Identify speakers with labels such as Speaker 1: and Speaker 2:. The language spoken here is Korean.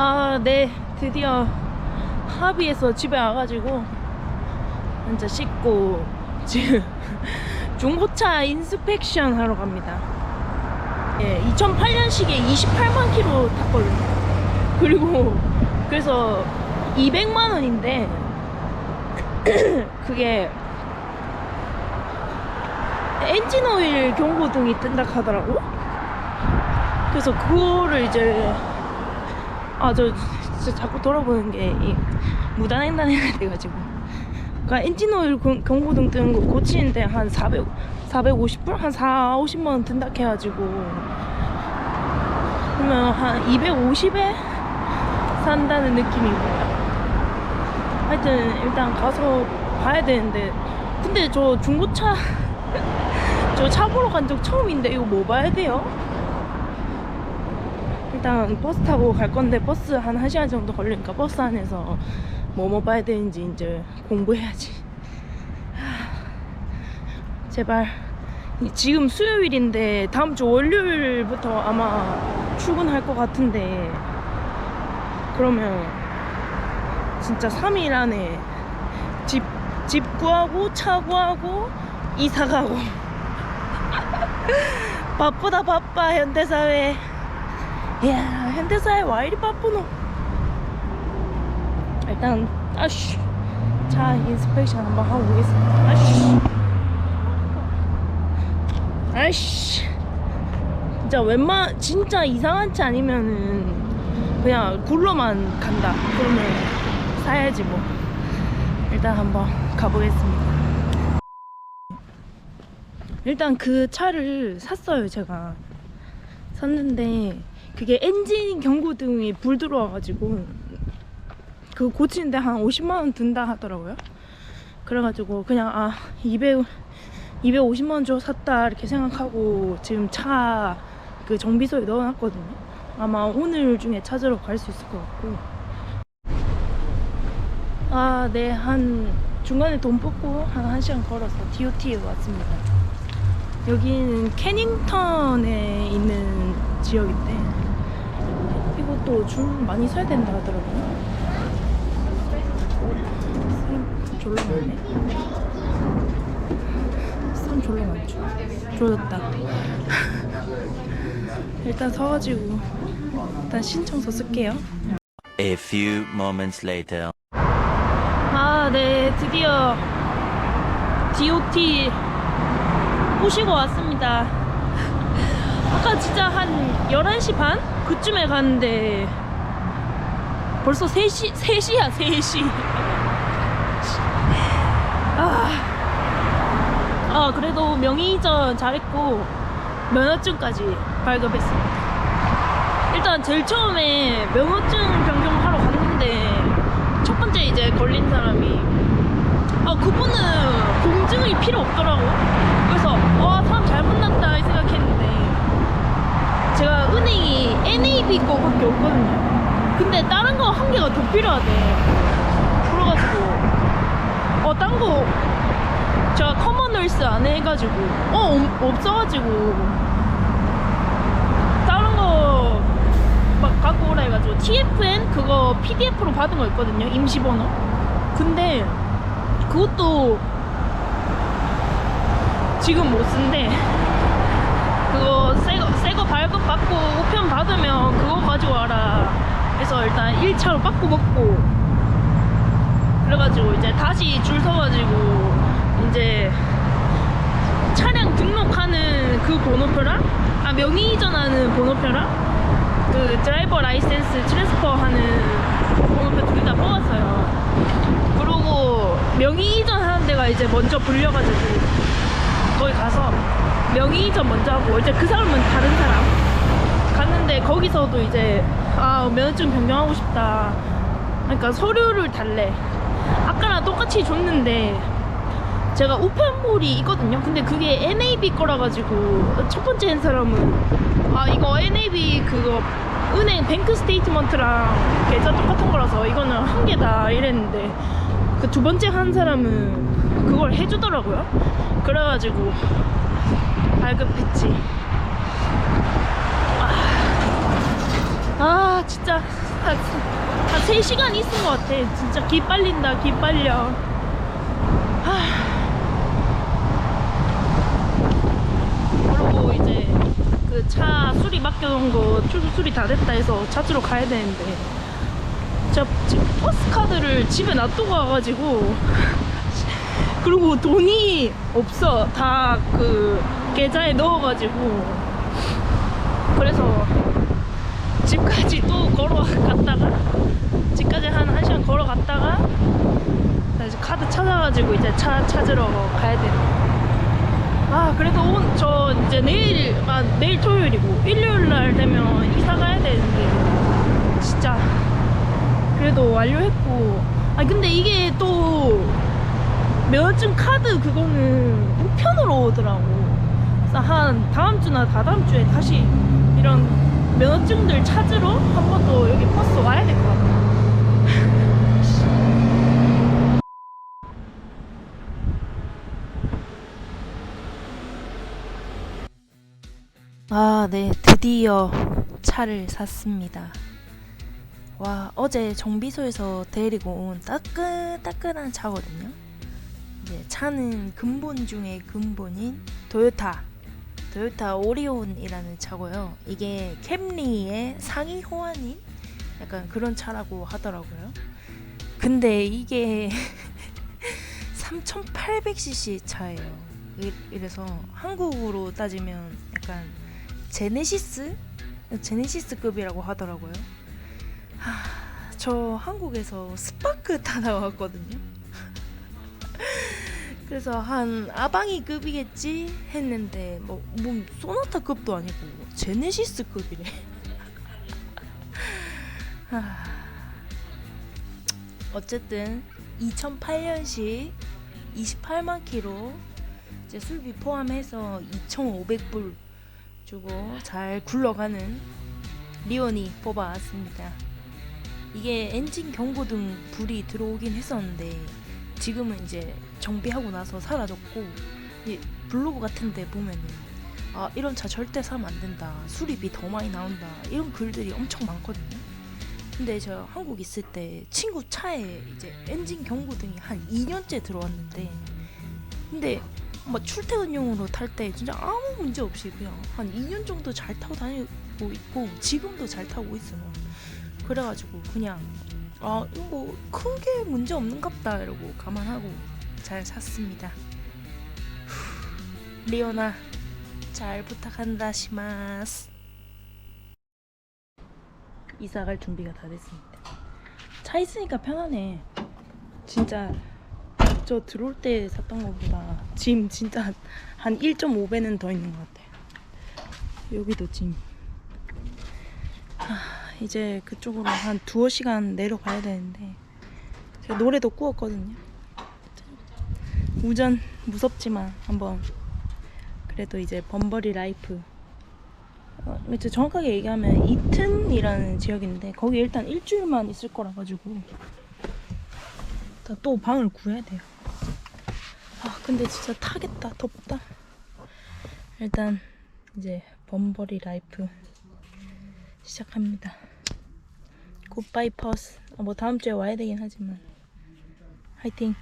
Speaker 1: 아, 네. 드디어 합의해서 집에 와가지고 혼자 씻고 지금 중고차 인스펙션 하러 갑니다. 예, 2008년식에 28만 킬로 탔거든요. 그리고 그래서 200만 원인데 그게 엔진 오일 경고등이 뜬다 하더라고. 그래서 그거를 이제 아 저 진짜 자꾸 돌아보는 게 이 무단횡단해야 돼가지고 그러니까 엔진 오일 경- 경고등 뜨는 거 고치는데 한 400, 450불? 한 4, 50만 원 든다 해가지고 그러면 한 250에 산다는 거야 하여튼 일단 가서 봐야 되는데 근데 저 중고차 저 차 보러 간 적 처음인데 이거 뭐 봐야 돼요? 일단 버스 타고 갈 건데 버스 한 1시간 정도 걸리니까 버스 안에서 뭐뭐 봐야 되는지 이제 공부해야지. 하, 제발. 이- 지금 수요일인데 다음 주 월요일부터 아마 출근할 것 같은데 그러면 진짜 3일 안에 집, 집 구하고 차 구하고 이사 가고. 바쁘다 바빠 현대사회 이야 현대사회 와 이리 바쁘노. 일단 아쉬 차 인스펙션 한번 하고 오겠습니다. 아쉬 아이씨. 진짜 웬만 진짜 이상한 차 아니면은 그냥 굴러만 간다. 그러면 사야지 뭐. 일단 한번 가보겠습니다. 일단 그 차를 샀어요 제가. 샀는데 그게 엔진 경고등이 불 들어와가지고 그 고치는데 한 50만 원 든다 하더라고요. 그래가지고 그냥 아 200, 250만 원 주고 샀다 이렇게 생각하고 지금 차 그 정비소에 넣어놨거든요. 아마 오늘 중에 찾으러 갈 수 있을 것 같고. 아, 네, 한 중간에 돈 뽑고 한 1시간 걸어서 DOT에 왔습니다. 여기는 캐닝턴에 있는 지역인데 이것도 줄 많이 서야 된다 하더라고요. 사람 졸라 많네. 사람 졸라 많죠. 졸렸다. 일단 서가지고 일단 신청서 쓸게요.
Speaker 2: A few moments later.
Speaker 1: 아, 네, 드디어 DOT 꼬시고 왔습니다. 아까 진짜 한 11시 반? 그쯤에 갔는데 벌써 3시, 3시야, 3시. 아, 아, 그래도 명의이전 잘했고 면허증까지 발급했습니다. 일단 제일 처음에 면허증 변경하러 갔는데 첫 번째 이제 걸린 사람이 아 그분은 공증이 필요 없더라고 그래서 와 사람 잘못 났다 이 생각했는데 제가 은행이 NAB 거밖에 없거든요. 근데 다른 거 한 개가 더 필요하대. 그래가지고 어딴거 제가 커머널스 안 해가지고 어 없- 없어가지고 다른 거 막 갖고 오라 해가지고 TFN 그거 PDF로 받은 거 있거든요 임시번호. 근데 그것도 지금 못 쓴대 그거 새거 새거 발급 받고 우편 받으면 그거 가지고 와라 그래서 일단 1차로 받고 먹고 그래가지고 이제 다시 줄 서가지고 이제 차량 등록하는 그 번호표랑 아 명의 이전하는 번호표랑 그 드라이버 라이센스 트랜스퍼 하는 번호표 둘 다 뽑았어요. 그러고 명의 이전 하는 데가 이제 먼저 불려가지고 거기 가서 명의 이전 먼저 하고 이제 그 사람은 다른 사람 갔는데 거기서도 이제 아 면허증 변경하고 싶다. 그러니까 서류를 달래. 아까랑 똑같이 줬는데 제가 우편물이 있거든요. 근데 그게 NAB 거라 가지고 첫 번째 한 사람은 아 이거 NAB 그거 은행 뱅크 스테이트먼트랑 계좌 똑같은 거라서 이거는 한 개다 이랬는데 그 두 번째 한 사람은 그걸 해주더라고요. 그래가지고 발급했지. 아, 아 진짜 한, 한 3시간 있은 것 같아. 진짜 기 빨린다, 기 빨려. 하... 그리고 이제 그 차 수리 맡겨놓은 거 출수 수리 다 됐다 해서 찾으러 가야 되는데 제가 지금 버스 카드를 집에 놔두고 와가지고 그리고 돈이 없어. 다 그 계좌에 넣어가지고. 그래서 집까지 또 걸어갔다가 집까지 한 1시간 걸어갔다가 다시 카드 찾아가지고 이제 차 찾으러 가야 돼. 아 그래도 온, 저 이제 내일 아 내일 토요일이고 일요일 날 되면 이사 가야 되는데 진짜. 그래도 완료했고. 아 근데 이게 또 면허증 카드 그거는 우편으로 오더라고 그래서 한 다음 주나 다다음 주에 다시 이런 면허증들 찾으러 한 번 더 여기 버스 와야 될 것 같아 아, 네, 드디어 차를 샀습니다. 와, 어제 정비소에서 데리고 온 따끈따끈한 차거든요. 이제 차는 근본 중에 근본인 도요타, 도요타 오리온이라는 차고요. 이게 캠리의 상위 호환인 약간 그런 차라고 하더라고요. 근데 이게 3800cc 차예요. 이- 이래서 한국으로 따지면 약간 제네시스? 제네시스급이라고 하더라고요. 하, 저 한국에서 스파크 타다 왔거든요. 그래서 한 아방이급이겠지 했는데 뭐, 뭐 소나타급도 아니고 제네시스급이래. 하, 어쨌든 2008년식 28만 킬로 이제 술비 포함해서 2,500불 주고 잘 굴러가는 리온이 뽑아왔습니다. 이게 엔진 경고등 불이 들어오긴 했었는데 지금은 이제 정비하고 나서 사라졌고 이 블로그 같은데 보면은 아 이런 차 절대 사면 안 된다 수리비 더 많이 나온다 이런 글들이 엄청 많거든요. 근데 저 한국 있을 때 친구 차에 이제 엔진 경고등이 한 2년째 들어왔는데 근데 막 출퇴근용으로 탈 때 진짜 아무 문제 없이 그냥 한 2년 정도 잘 타고 다니고 있고 지금도 잘 타고 있어요. 그래가지고 그냥 아 이거 뭐 크게 문제 없는갑다 이러고 감안하고 잘 샀습니다. 후, 리오나 잘 부탁한다 시마스. 이사 갈 준비가 다 됐습니다. 차 있으니까 편하네. 진짜 저 들어올 때 샀던 것보다 짐 진짜 한 1.5배는 더 있는 것 같아요. 여기도 짐. 아, 이제 그쪽으로 한 두어 시간 내려가야 되는데 제가 노래도 꾸었거든요. 우전 무섭지만 한번 그래도 이제 범버리 라이프 어, 정확하게 얘기하면 이튼이라는 지역인데 거기 일단 일주일만 있을 거라 가지고 또 방을 구해야 돼요. 아 근데 진짜 타겠다 덥다. 일단 이제 범버리 라이프 시작합니다. 굿바이 퍼스. 아, 뭐 다음 주에 와야 되긴 하지만 화이팅.